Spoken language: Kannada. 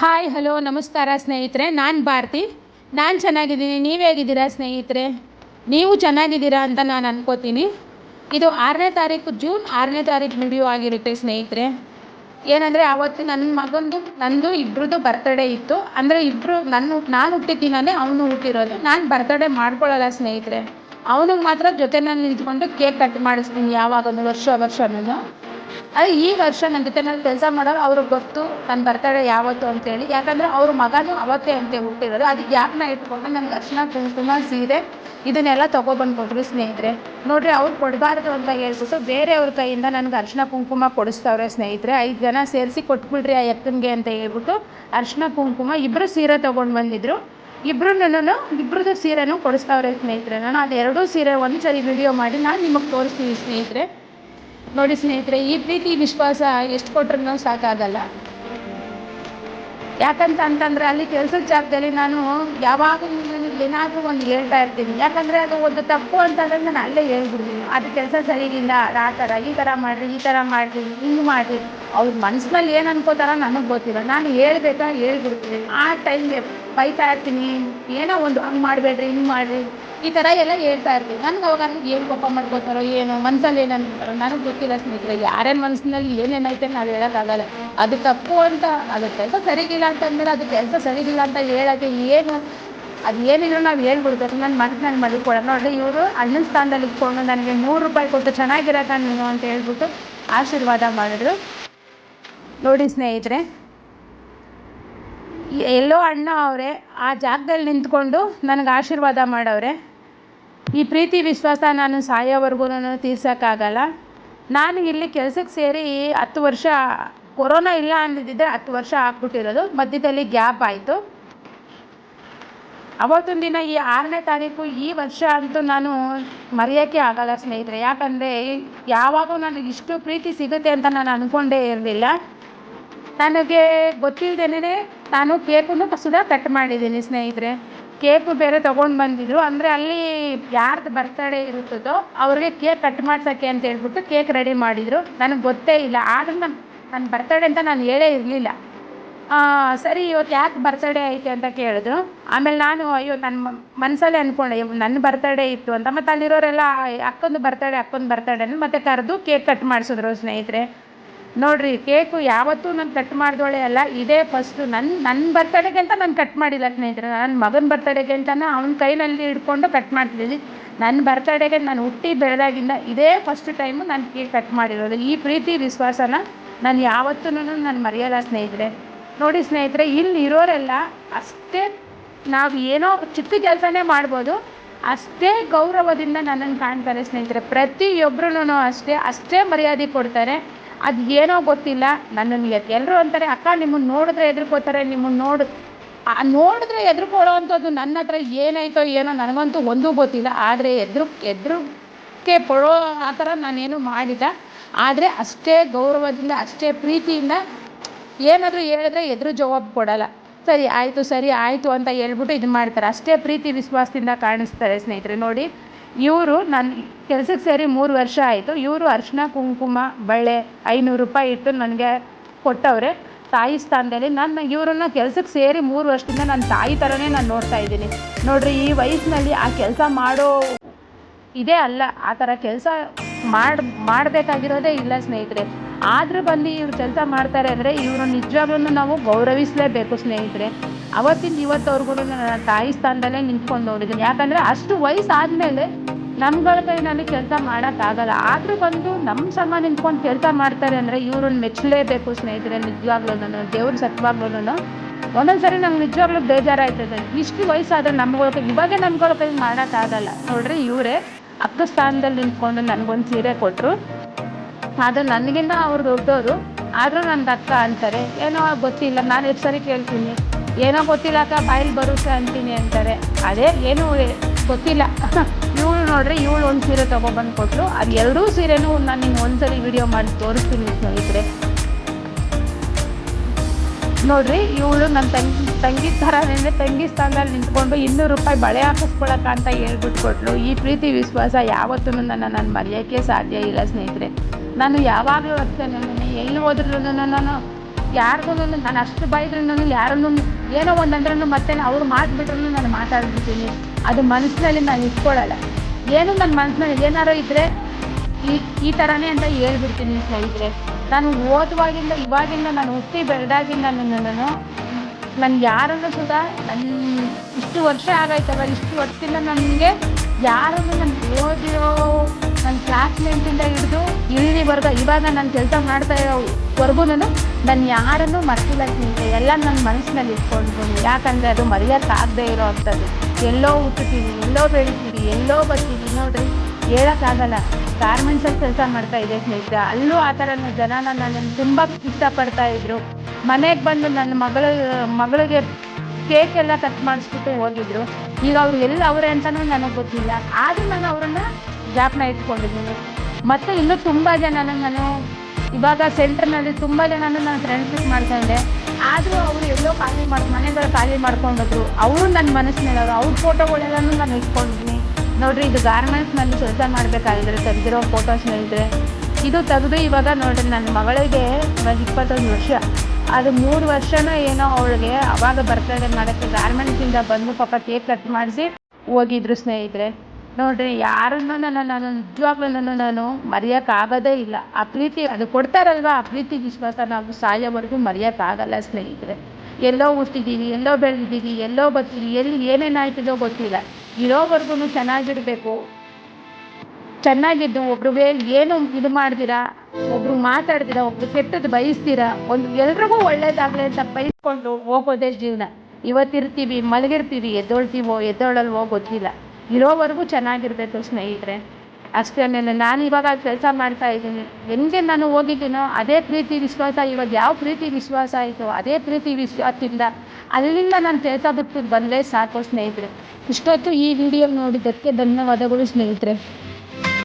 ಹಾಯ್ ಹಲೋ ನಮಸ್ಕಾರ ಸ್ನೇಹಿತರೆ. ನಾನು ಭಾರತಿ. ನಾನು ಚೆನ್ನಾಗಿದ್ದೀನಿ. ನೀವು ಹೇಗಿದ್ದೀರಾ ಸ್ನೇಹಿತರೆ? ನೀವು ಚೆನ್ನಾಗಿದ್ದೀರಾ ಅಂತ ನಾನು ಅನ್ಕೋತೀನಿ. ಇದು ಆರನೇ ತಾರೀಕು ಜೂನ್ ಆರನೇ ತಾರೀಕು ವಿಡಿಯೋ ಆಗಿರುತ್ತೆ ಸ್ನೇಹಿತರೆ. ಏನಂದರೆ ಆವತ್ತು ನನ್ನ ಮಗಂದು, ನಂದು ಇಬ್ಬರದ್ದು ಬರ್ತಡೇ ಇತ್ತು. ಅಂದರೆ ಇಬ್ಬರು ನನ್ನ ನಾನು ಹುಟ್ಟಿದ ದಿನವೇ ಅವನು ಹುಟ್ಟಿರೋದು. ನಾನು ಬರ್ತಡೇ ಮಾಡ್ಕೊಳ್ಳಲ್ಲ ಸ್ನೇಹಿತರೆ. ಅವನಿಗೆ ಮಾತ್ರ ಜೊತೆ ನಾನು ನಿಂತ್ಕೊಂಡು ಕೇಕ್ ಕಟ್ ಮಾಡಿಸ್ತೀನಿ ಯಾವಾಗಲೂ ವರ್ಷ ವರ್ಷನೂ ಅದು ಈ ವರ್ಷ ನನ್ನ ಜೊತೆನಲ್ಲಿ ಕೆಲಸ ಮಾಡೋರು ಅವ್ರಿಗೆ ಗೊತ್ತು ನನ್ನ ಬರ್ತಡೇ ಯಾವತ್ತು ಅಂತೇಳಿ ಯಾಕಂದರೆ ಅವ್ರ ಮಗನೂ ಅವತ್ತೇ ಅಂತ ಹುಟ್ಟಿರೋದು. ಅದು ಯಾಕನ್ನ ಇಟ್ಕೊಂಡು ನನಗೆ ಅರ್ಶಿನ ಕುಂಕುಮ, ಸೀರೆ ಇದನ್ನೆಲ್ಲ ತೊಗೊಬಂದು ಕೊಟ್ಟರು ಸ್ನೇಹಿತರೆ. ನೋಡಿರಿ ಅವ್ರು ಕೊಡಬಾರ್ದು ಅಂತ ಹೇಳ್ಬಿಟ್ಟು ಬೇರೆಯವ್ರ ಕೈಯಿಂದ ನನಗೆ ಅರ್ಶಿನ ಕುಂಕುಮ ಕೊಡಿಸ್ತಾವ್ರೆ ಸ್ನೇಹಿತರೆ. ಐದು ಜನ ಸೇರಿಸಿ ಕೊಟ್ಬಿಡ್ರಿ ಆ ಎತ್ತನಿಗೆ ಅಂತ ಹೇಳ್ಬಿಟ್ಟು ಅರ್ಶಿನ ಕುಂಕುಮ ಇಬ್ಬರು ಸೀರೆ ತೊಗೊಂಡು ಬಂದಿದ್ರು. ಇಬ್ಬರನ್ನೂ ಇಬ್ರದ್ದು ಸೀರೆನೂ ಕೊಡಿಸ್ತಾವ್ರೆ ಸ್ನೇಹಿತರೆ. ನಾನು ಅದು ಎರಡೂ ಸೀರೆ ಒಂದು ಸರಿ ವಿಡಿಯೋ ಮಾಡಿ ನಾನು ನಿಮಗೆ ತೋರಿಸ್ತೀನಿ ಸ್ನೇಹಿತರೆ. ನೋಡಿ ಸ್ನೇಹಿತರೆ, ಈ ಪ್ರೀತಿ, ವಿಶ್ವಾಸ ಎಷ್ಟು ಕೊಟ್ರೂ ಸಾಕಾಗಲ್ಲ. ಯಾಕಂತ ಅಂತಂದರೆ ಅಲ್ಲಿ ಕೆಲಸದ ಜಾಗದಲ್ಲಿ ನಾನು ಯಾವಾಗಲೂ ಏನಾದರೂ ಒಂದು ಹೇಳ್ತಾ ಇರ್ತೀನಿ. ಯಾಕಂದರೆ ಅದು ಒಂದು ತಪ್ಪು ಅಂತಂದ್ರೆ ನಾನು ಅಲ್ಲೇ ಹೇಳ್ಬಿಡ್ತೀನಿ. ಅದು ಕೆಲಸ ಸರಿಗಿಲ್ಲ, ಆ ಥರ, ಈ ಥರ ಮಾಡಿರಿ, ಈ ಥರ ಮಾಡಿರಿ, ಹಿಂಗೆ ಮಾಡಿರಿ. ಅವ್ರ ಮನ್ಸಿನಲ್ಲಿ ಏನು ಅನ್ಕೋತಾರ ನನಗೆ ಗೊತ್ತಿಲ್ಲ. ನಾನು ಹೇಳ್ಬೇಕಾ ಹೇಳ್ಬಿಡ್ತೀನಿ. ಆ ಟೈಮ್ಗೆ ಬೈತಾ ಇರ್ತೀನಿ. ಏನೋ ಒಂದು ಹಂಗೆ ಮಾಡಬೇಡ್ರಿ, ಹಿಂಗೆ ಮಾಡಿರಿ. ಈ ಥರ ಎಲ್ಲ ಹೇಳ್ತಾ ಇರ್ತೀವಿ ನನಗೆ ಅವಾಗ ಏನು ಕೋಪ ಮಾಡ್ಕೋತಾರೋ ಏನು ಮನ್ಸಲ್ಲಿ ಏನು ನನಗೆ ಗೊತ್ತಿಲ್ಲ ಸ್ನೇಹಿತರೆ ಯಾರೇನು ಮನಸ್ಸಿನಲ್ಲಿ ಏನೇನೈತೆ ನಾವು ಹೇಳೋಕ್ಕಾಗಲ್ಲ ಅದು ತಪ್ಪು ಅಂತ, ಅದು ಕೆಲಸ ಸರಿಗಿಲ್ಲ ಅಂತಂದಮೇಲೆ ಅದು ಕೆಲಸ ಸರಿಗಿಲ್ಲ ಅಂತ ಹೇಳೋಕ್ಕೆ ಏನು, ಅದು ಏನಿದ್ರು ನಾವು ಹೇಳ್ಬಿಡ್ಬೇಕು. ನನ್ನ ಮನಸ್ಸು ನಾನು ಮಲ್ಕೊಳ್ಳೋ ನೋಡಿ ಇವರು ಅಣ್ಣನ ಸ್ಥಾನದಲ್ಲಿ ಇಟ್ಕೊಂಡು ನನಗೆ ನೂರು ರೂಪಾಯಿ ಕೊಟ್ಟು ಚೆನ್ನಾಗಿರಕ್ಕ ನೀನು ಅಂತ ಹೇಳ್ಬಿಟ್ಟು ಆಶೀರ್ವಾದ ಮಾಡಿದ್ರು. ನೋಡಿ ಸ್ನೇಹಿತರೆ ಎಲ್ಲೋ ಅಣ್ಣ ಅವರೇ ಆ ಜಾಗದಲ್ಲಿ ನಿಂತ್ಕೊಂಡು ನನಗೆ ಆಶೀರ್ವಾದ ಮಾಡವ್ರೆ. ಈ ಪ್ರೀತಿ ವಿಶ್ವಾಸ ನಾನು ಸಾಯೋವರೆಗೂ ತೀರ್ಸೋಕ್ಕಾಗಲ್ಲ. ನಾನು ಇಲ್ಲಿ ಕೆಲಸಕ್ಕೆ ಸೇರಿ ಹತ್ತು ವರ್ಷ, ಕೊರೋನಾ ಇಲ್ಲ ಅಂದಿದ್ದರೆ ಹತ್ತು ವರ್ಷ ಆಗ್ಬಿಟ್ಟಿರೋದು. ಮಧ್ಯದಲ್ಲಿ ಗ್ಯಾಪ್ ಆಯಿತು. ಅವತ್ತೊಂದು ದಿನ ಈ ಆರನೇ ತಾರೀಕು ಈ ವರ್ಷ ಅಂತೂ ನಾನು ಮರೆಯೋಕ್ಕೆ ಆಗಲ್ಲ ಸ್ನೇಹಿತರೆ. ಯಾಕಂದರೆ ಯಾವಾಗೂ ನನಗೆ ಇಷ್ಟು ಪ್ರೀತಿ ಸಿಗುತ್ತೆ ಅಂತ ನಾನು ಅಂದ್ಕೊಂಡೇ ಇರಲಿಲ್ಲ. ನನಗೆ ಗೊತ್ತಿಲ್ಲದೇನೆ ನಾನು ಕೇಕನ್ನು ಸುಧಾ ಕಟ್ ಮಾಡಿದ್ದೀನಿ, ಸ್ನೇಹಿತರೆ. ಕೇಕು ಬೇರೆ ತೊಗೊಂಡು ಬಂದಿದ್ರು. ಅಂದರೆ ಅಲ್ಲಿ ಯಾರ್ದು ಬರ್ತಡೇ ಇರುತ್ತದೋ ಅವ್ರಿಗೆ ಕೇಕ್ ಕಟ್ ಮಾಡ್ಸೋಕ್ಕೆ ಅಂತ ಹೇಳ್ಬಿಟ್ಟು ಕೇಕ್ ರೆಡಿ ಮಾಡಿದರು. ನನಗೆ ಗೊತ್ತೇ ಇಲ್ಲ. ಆದರೂ ನಾನು ನನ್ನ ಬರ್ತಡೇ ಅಂತ ನಾನು ಹೇಳೇ ಇರಲಿಲ್ಲ. ಸರಿ, ಇವತ್ತು ಯಾಕೆ ಬರ್ತಡೇ ಐತೆ ಅಂತ ಕೇಳಿದ್ರು. ಆಮೇಲೆ ನಾನು, ಅಯ್ಯೋ ನನ್ನ ಮನಸ್ಸಲ್ಲೇ ಅಂದ್ಕೊಂಡೆ ನನ್ನ ಬರ್ತಡೇ ಇತ್ತು ಅಂತ. ಮತ್ತು ಅಲ್ಲಿರೋರೆಲ್ಲ ಅಕ್ಕಂದು ಬರ್ತಡೇ ಅಕ್ಕಂದು ಬರ್ತಡೇ ಮತ್ತೆ ಕರೆದು ಕೇಕ್ ಕಟ್ ಮಾಡಿಸಿದ್ರು, ಸ್ನೇಹಿತರೆ. ನೋಡಿರಿ, ಕೇಕು ಯಾವತ್ತೂ ನಾನು ಕಟ್ ಮಾಡಿದೋಳೆ ಅಲ್ಲ, ಇದೇ ಫಸ್ಟು ನನ್ನ ನನ್ನ ಬರ್ತಡೇಗೆ ಅಂತ ನಾನು ಕಟ್ ಮಾಡಿಲ್ಲ ಸ್ನೇಹಿತರೆ. ನನ್ನ ಮಗನ ಬರ್ತಡೇಗೆ ಅಂತಲೇ ಅವನ ಕೈನಲ್ಲಿ ಹಿಡ್ಕೊಂಡು ಕಟ್ ಮಾಡ್ತಿದ್ದೀನಿ. ನನ್ನ ಬರ್ತಡೇಗೆ ನಾನು ಹುಟ್ಟಿ ಬೆಳೆದಾಗಿಂದ ಇದೇ ಫಸ್ಟ್ ಟೈಮು ನಾನು ಕೇಕ್ ಕಟ್ ಮಾಡಿರೋದು. ಈ ಪ್ರೀತಿ, ವಿಶ್ವಾಸನ ನಾನು ಯಾವತ್ತೂ ನಾನು ಮರೆಯಲ್ಲ ಸ್ನೇಹಿತರೆ. ನೋಡಿ ಸ್ನೇಹಿತರೆ, ಇಲ್ಲಿ ಇರೋರೆಲ್ಲ ಅಷ್ಟೇ ನಾವು ಏನೋ ಚಿಕ್ಕ ಕೆಲಸನೇ ಮಾಡ್ಬೋದು. ಅಷ್ಟೇ ಗೌರವದಿಂದ ನನ್ನನ್ನು ಕಾಣ್ತಾರೆ ಸ್ನೇಹಿತರೆ. ಪ್ರತಿಯೊಬ್ಬರೂ ಅಷ್ಟೇ ಅಷ್ಟೇ ಮರ್ಯಾದೆ ಕೊಡ್ತಾರೆ. ಅದು ಏನೋ ಗೊತ್ತಿಲ್ಲ. ನನ್ನನ್ನು ಎಲ್ಲರೂ ಅಂತಾರೆ, ಅಕ್ಕ, ನಿಮ್ಮನ್ನು ನೋಡಿದ್ರೆ ಎದುರ್ಕೋತಾರೆ ನಿಮ್ಮನ್ನು ನೋಡು. ನೋಡಿದ್ರೆ ಹೆದ್ರ್ಕೊಳ್ಳೋ ಅಂಥದ್ದು ನನ್ನ ಹತ್ರ ಏನಾಯ್ತೋ ಏನೋ ನನಗಂತೂ ಒಂದೂ ಗೊತ್ತಿಲ್ಲ. ಆದರೆ ಎದ್ರು ಎದ್ರುಕ್ಕೆ ಪಡೋ ಆ ಥರ ನಾನೇನು ಮಾಡಿಲ್ಲ. ಆದರೆ ಅಷ್ಟೇ ಗೌರವದಿಂದ, ಅಷ್ಟೇ ಪ್ರೀತಿಯಿಂದ ಏನಾದರೂ ಹೇಳಿದ್ರೆ ಎದುರು ಜವಾಬು ಕೊಡಲ್ಲ. ಸರಿ, ಆಯಿತು ಸರಿ, ಆಯಿತು ಅಂತ ಹೇಳ್ಬಿಟ್ಟು ಇದು ಮಾಡ್ತಾರೆ. ಅಷ್ಟೇ ಪ್ರೀತಿ, ವಿಶ್ವಾಸದಿಂದ ಕಾಣಿಸ್ತಾರೆ ಸ್ನೇಹಿತರೆ, ನೋಡಿ. ಇವರು ನನ್ನ ಕೆಲ್ಸಕ್ಕೆ ಸೇರಿ ಮೂರು ವರ್ಷ ಆಯಿತು. ಇವರು ಅರಿಶಿನ ಕುಂಕುಮ ಬಳೆ ಐನೂರು ರೂಪಾಯಿ ಇಟ್ಟು ನನಗೆ ಕೊಟ್ಟವ್ರೆ. ತಾಯಿ ಸ್ಥಾನದಲ್ಲಿ ನಾನು ಇವ್ರನ್ನ ಕೆಲ್ಸಕ್ಕೆ ಸೇರಿ ಮೂರು ವರ್ಷದಿಂದ ನನ್ನ ತಾಯಿ ಥರನೇ ನಾನು ನೋಡ್ತಾ ಇದ್ದೀನಿ. ನೋಡಿರಿ, ಈ ವಯಸ್ಸಿನಲ್ಲಿ ಆ ಕೆಲಸ ಮಾಡೋ ಇದೇ ಅಲ್ಲ, ಆ ಥರ ಕೆಲಸ ಮಾಡಿ, ಮಾಡಬೇಕಾಗಿರೋದೇ ಇಲ್ಲ ಸ್ನೇಹಿತರೆ. ಆದರೂ ಬಂದು ಇವ್ರು ಕೆಲಸ ಮಾಡ್ತಾರೆ ಅಂದರೆ ಇವರು ನಿಜವಾಗ್ಲೂ ನಾವು ಗೌರವಿಸಲೇಬೇಕು ಸ್ನೇಹಿತರೆ. ಅವತ್ತಿಂದ ಇವತ್ತವರೆಗೂ ನನ್ನ ತಾಯಿ ಸ್ಥಾನದಲ್ಲೇ ನಿಂತ್ಕೊಂಡು ನೋಡಿದ್ದೀನಿ ಯಾಕಂದರೆ ಅಷ್ಟು ವಯಸ್ಸಾದಮೇಲೆ ನಮ್ಗಳ ಕೈನಲ್ಲಿ ಕೆಲಸ ಮಾಡೋಕ್ಕಾಗಲ್ಲ. ಆದರೂ ಬಂದು ನಮ್ಮ ಸಮ ನಿಂತ್ಕೊಂಡು ಕೆಲಸ ಮಾಡ್ತಾರೆ ಅಂದರೆ ಇವ್ರನ್ನ ಮೆಚ್ಚಲೇಬೇಕು ಸ್ನೇಹಿತರೆ, ನಿಜವಾಗ್ಲೂ ದೇವ್ರ ಸತ್ವಾಗ್ಲೂ ಒಂದೊಂದ್ಸರಿ ನಂಗೆ ನಿಜವಾಗ್ಲೂ ಬೇಜಾರಾಯ್ತದೆ ಇಷ್ಟು ವಯಸ್ಸಾದ್ರೆ ನಮ್ಗಳ ಇವಾಗೇ ನಮ್ಗಳ ಕೈ ಮಾಡೋಕ್ಕಾಗಲ್ಲ. ನೋಡ್ರಿ ಇವರೇ ಅಕ್ಕ ಸ್ಥಾನದಲ್ಲಿ ನಿಂತ್ಕೊಂಡು ನನಗೊಂದು ಸೀರೆ ಕೊಟ್ಟರು ಆದರೆ ನನಗಿಂತ ಅವ್ರು ದೊಡ್ಡವರು ಆದರೂ ನನ್ನ ಅಕ್ಕ ಅಂತಾರೆ. ಏನೋ ಗೊತ್ತಿಲ್ಲ, ನಾನು ಎಷ್ಟು ಸರಿ ಕೇಳ್ತೀನಿ. ಏನೋ ಗೊತ್ತಿಲ್ಲ ಅಕ್ಕ ಬಾಯಲ್ಲಿ ಬರುತ್ತೆ ಅಂತೀನಿ ಅಂತಾರೆ. ಅದೇ ಏನು ಗೊತ್ತಿಲ್ಲ. ಇವಳು ನೋಡ್ರಿ ಇವಳು ಒಂದು ಸೀರೆ ತೊಗೊಬಂದು ಕೊಟ್ಟರು ಅದು ಎರಡೂ ಸೀರೆನೂ ನಾನು ನಿಮ್ಗೆ ಒಂದ್ಸರಿ ವಿಡಿಯೋ ಮಾಡಿ ತೋರಿಸ್ತೀನಿ ಸ್ನೇಹಿತರೆ. ನೋಡ್ರಿ, ಇವಳು ನನ್ನ ತಂಗಿ ತಂಗಿ ಥರನೇ ತಂಗಿ ಸ್ಥಾನದಲ್ಲಿ ನಿಂತ್ಕೊಂಡು ಇನ್ನೂರು ರೂಪಾಯಿ ಬಳೆ ಹಾಕಿಸ್ಕೊಳಕ ಅಂತ ಹೇಳ್ಬಿಟ್ಟು ಕೊಟ್ಲು. ಈ ಪ್ರೀತಿ, ವಿಶ್ವಾಸ ಯಾವತ್ತೂ ನನ್ನ, ನಾನು ಮರೆಯೋಕ್ಕೆ ಸಾಧ್ಯ ಇಲ್ಲ ಸ್ನೇಹಿತರೆ. ನಾನು ಯಾವಾಗಲೂ ಅಷ್ಟೇ ನನ್ನ ಎಲ್ಲಿ ಹೋದ್ರೂ ನಾನು ಯಾರಿಗೂ ನಾನು ಅಷ್ಟು ಬೈದ್ರೂ ಯಾರನ್ನು ಏನೋ ಒಂದು ಅಂದ್ರೂ ಮತ್ತೆ ಅವ್ರು ಮಾತುಬಿಟ್ರು ನಾನು ಮಾತಾಡ್ಬಿಡ್ತೀನಿ. ಅದು ಮನಸ್ಸಿನಲ್ಲಿ ನಾನು ಇಟ್ಕೊಳ್ಳಲ್ಲ ಏನು ನನ್ನ ಮನಸ್ಸಿನಲ್ಲಿ ಏನಾರೋ ಇದ್ದರೆ ಈ ಈ ಥರನೇ ಅಂತ ಹೇಳ್ಬಿಡ್ತೀನಿ ಸ್ನೇಹಿತರೆ. ನಾನು ಓದುವಾಗಿಂದ ಇವಾಗಿಂದ ನಾನು ಹುಟ್ಟಿ ಬೆಳೆದಾಗಿಂದ ನಾನು ನಾನು ಯಾರನ್ನು ಸುಧಾ ನನ್ನ ಇಷ್ಟು ವರ್ಷ ಆಗೈತಲ್ಲ ಇಷ್ಟು ವರ್ಷದಿಂದ ನನಗೆ ಯಾರನ್ನು ನಾನು ಓದಿರೋ ನನ್ನ ಕ್ಲಾಸ್ಮೇಟಿಂದ ಹಿಡಿದು ಇಲ್ಲಿವರೆಗೂ ಇವಾಗ ನಾನು ಕೆಲಸ ಮಾಡ್ತಾ ಇರೋವರೆಗೂ ನಾನು ಯಾರನ್ನು ಮರ್ತಿಲ್ಲ ಎಲ್ಲ ನನ್ನ ಮನಸ್ಸಿನಲ್ಲಿ ಇಟ್ಕೊಂಡಿದ್ದೀನಿ. ಯಾಕಂದರೆ ಅದು ಮರೆಯೋಕ್ಕಾಗದೇ ಇರೋ ಅಂಥದ್ದು. ಎಲ್ಲೋ ಹುಟ್ಟುತ್ತೀವಿ, ಎಲ್ಲೋ ಬೆಳಿತೀವಿ, ಎಲ್ಲೋ ಬರ್ತೀವಿ. ನೋಡ್ರಿ ಹೇಳೋಕ್ಕಾಗಲ್ಲ ಗಾರ್ಮೆಂಟ್ಸಲ್ಲಿ ಕೆಲಸ ಮಾಡ್ತಾ ಇದ್ದೆ ಸ್ನೇಹಿತರೆ. ಅಲ್ಲೂ ಆ ಥರ ಜನ ನನ್ನನ್ನು ತುಂಬ ಇಷ್ಟಪಡ್ತಾ ಇದ್ರು. ಮನೆಗೆ ಬಂದು ನನ್ನ ಮಗಳ, ಮಗಳಿಗೆ ಕೇಕ್ ಎಲ್ಲ ಕಟ್ ಮಾಡಿಸ್ಬಿಟ್ಟು ಹೋಗಿದ್ರು. ಈಗ ಅವ್ರು ಎಲ್ಲಿ ಅವರೇ ಅಂತಲೂ ನನಗೆ ಗೊತ್ತಿಲ್ಲ. ಆದರೂ ನಾನು ಅವರನ್ನು ಜ್ಞಾಪನ ಇಟ್ಕೊಂಡಿದ್ದೀನಿ. ಮತ್ತು ಇನ್ನೂ ತುಂಬ ಜನನ ನಾನು ಇವಾಗ ಸೆಂಟರ್ನಲ್ಲಿ ತುಂಬ ಜನನು ನಾನು ಫ್ರೆಂಡ್ಶಿಪ್ ಮಾಡ್ಕೊಂಡೆ ಆದರೂ ಅವರು ಎಲ್ಲೋ ಖಾಲಿ ಮಾಡಿ ಮನೆಗಳು ಖಾಲಿ ಮಾಡ್ಕೊಂಡಿದ್ರು. ಅವರು ನನ್ನ ಮನಸ್ಸಿನಲ್ಲಿ ಅವ್ರ ಫೋಟೋಗಳೆಲ್ಲನೂ ನಾನು ಇಟ್ಕೊಂಡಿದ್ದೀನಿ. ನೋಡ್ರಿ, ಇದು ಗಾರ್ಮೆಂಟ್ಸ್ನಲ್ಲಿ ಕೆಲಸ ಮಾಡಬೇಕಾಗಿದ್ರೆ, ತೆಗೆದಿರೋ ಫೋಟೋಸ್ ಹೇಳಿದ್ರೆ ಇದು ತೆಗೆದು ಇವಾಗ ನೋಡ್ರಿ ನನ್ನ ಮಗಳಿಗೆ ಇವಾಗ ಇಪ್ಪತ್ತೊಂದು ವರ್ಷ. ಅದು ಮೂರು ವರ್ಷನೋ ಏನೋ ಅವಳಿಗೆ ಅವಾಗ ಬರ್ತಡೇ ಮಾಡೋಕ್ಕೆ ಗಾರ್ಮೆಂಟ್ಸಿಂದ ಬಂದು ಪಾಪ ಕೇಕ್ ಕಟ್ ಮಾಡಿಸಿ ಹೋಗಿದ್ರು ಸ್ನೇಹಿತರೆ. ನೋಡ್ರಿ, ಯಾರನ್ನು ನಾನು ನಾನು ನಿಜವಾಗ್ಲೂ ನಾನು ಮರೆಯೋಕ್ಕಾಗೋದೇ ಇಲ್ಲ. ಆ ಪ್ರೀತಿ ಅದು ಕೊಡ್ತಾರಲ್ವಾ? ಆ ಪ್ರೀತಿ ವಿಶ್ವಾಸ ನಾವು ಸಾಯೋವರೆಗೂ ಮರೆಯೋಕ್ಕಾಗಲ್ಲ ಸ್ನೇಹಿತರೆ. ಎಲ್ಲೋ ಹುಟ್ಟಿದ್ದೀವಿ ಎಲ್ಲೋ ಬೆಳೆದಿದ್ದೀವಿ ಎಲ್ಲೋ ಬರ್ತೀವಿ ಎಲ್ಲಿ ಏನೇನಾಯ್ತಿದೋ ಗೊತ್ತಿಲ್ಲ. ಇರೋವರೆಗೂ ಚೆನ್ನಾಗಿರಬೇಕು. ಚೆನ್ನಾಗಿದ್ದು ಒಬ್ರಿಗೆ ಏನು ಇದು ಮಾಡ್ದಿರಾ? ಒಬ್ರು ಮಾತಾಡ್ದಿರಾ, ಒಬ್ರು ಕೆಟ್ಟದ್ದು ಬಯಸ್ತೀರಾ? ಒಂದು ಎಲ್ರಿಗೂ ಒಳ್ಳೇದಾಗಲಿ ಅಂತ ಬಯಸ್ಕೊಂಡು ಹೋಗೋದೇ ಜೀವನ. ಇವತ್ತಿರ್ತೀವಿ, ಮಲಗಿರ್ತೀವಿ, ಎದ್ದೊಳ್ತೀವೋ, ಎದ್ದೊಳಲ್ವೋ ಗೊತ್ತಿಲ್ಲ. ಇರೋವರೆಗೂ ಚೆನ್ನಾಗಿರಬೇಕು ಸ್ನೇಹಿತರೆ. ಅಷ್ಟೇ ನಾನು ಇವಾಗ ಕೆಲಸ ಮಾಡ್ತಾ ಇದ್ದೀನಿ. ಹೆಂಗೆ ನಾನು ಹೋಗಿದ್ದೀನೋ ಅದೇ ಪ್ರೀತಿ ವಿಶ್ವಾಸ, ಇವಾಗ ಯಾವ ಪ್ರೀತಿ ವಿಶ್ವಾಸ ಆಯಿತು ಅದೇ ಪ್ರೀತಿ ವಿಶ್ವಾಸದಿಂದ ಅಲ್ಲಿಂದ ನಾನು ಕೆಲಸ ಬಿಟ್ಟು ಬಂದರೆ ಸಾಕು ಸ್ನೇಹಿತರೆ. ಇಷ್ಟೊತ್ತು ಈ ವಿಡಿಯೋ ನೋಡಿದ್ದಕ್ಕೆ ಧನ್ಯವಾದಗಳು ಸ್ನೇಹಿತರೆ.